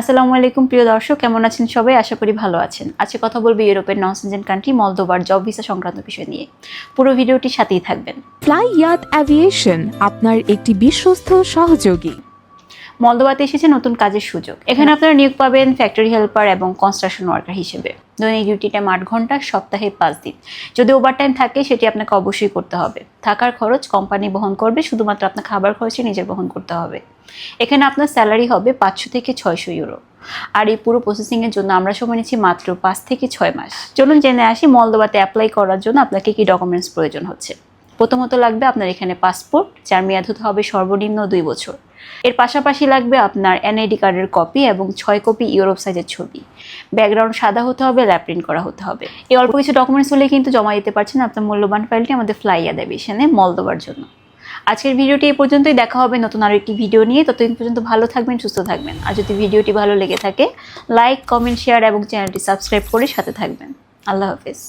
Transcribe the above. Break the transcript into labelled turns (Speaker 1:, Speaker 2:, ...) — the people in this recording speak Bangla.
Speaker 1: আসসালামু আলাইকুম প্রিয় দর্শক। কেমন আছেন সবাই? আশা করি ভালো আছেন। আজকে কথা বলব ইউরোপের নন সেনজেন কান্ট্রি মলদোবার জব ভিসা সংক্রান্ত বিষয় নিয়ে। পুরো ভিডিওটি সাথেই থাকবেন।
Speaker 2: ফ্লাই ইয়াত অ্যাভিয়েশন আপনার একটি বিশ্বস্ত সহযোগী।
Speaker 1: মলদোবাতে এসেছে নতুন কাজের সুযোগ। এখানে আপনারা নিয়োগ পাবেন ফ্যাক্টরি হেল্পার এবং কনস্ট্রাকশন ওয়ার্কার হিসেবে। দৈনিক ডিউটিটা আট ঘণ্টা, সপ্তাহে পাঁচ দিন। যদি ওভারটাইম থাকে, সেটি আপনাকে অবশ্যই করতে হবে। থাকার খরচ কোম্পানি বহন করবে, শুধুমাত্র আপনার খাবার খরচই নিজের বহন করতে হবে। এখানে আপনার স্যালারি হবে পাঁচশো থেকে ছয়শো ইউরো আর এই পুরো প্রসেসিংয়ের জন্য আমরা সময় নিচ্ছি মাত্র পাঁচ থেকে ছয় মাস। চলুন জেনে আসি মলদোবাতে অ্যাপ্লাই করার জন্য আপনাকে কি ডকুমেন্টস প্রয়োজন হচ্ছে। প্রথমত লাগবে আপনার এখানে পাসপোর্ট যার মেয়াদ হতে হবে সর্বনিম্ন দুই বছর। এর পাশাপাশি লাগবে আপনার এনআইডি কার্ডের কপি এবং ছয় কপি ইউরোপ সাইজের ছবি। ব্যাকগ্রাউন্ড সাদা হতে হবে, ল্যাপ প্রিন্ট করা হতে হবে। এই অল্প কিছু ডকুমেন্টস হলে কিন্তু জমা দিতে পারছেন আপনার মূল্যবান ফাইলটি আমাদের ফ্লাইয়া দেবে সেখানে মল দেওয়ার জন্য। আজকের ভিডিওটি এই পর্যন্তই, দেখা হবে নতুন আরও একটি ভিডিও নিয়ে। ততদিন পর্যন্ত ভালো থাকবেন, সুস্থ থাকবেন। আর যদি ভিডিওটি ভালো লেগে থাকে লাইক কমেন্ট শেয়ার এবং চ্যানেলটি সাবস্ক্রাইব করে সাথে থাকবেন। আল্লাহ হাফেজ।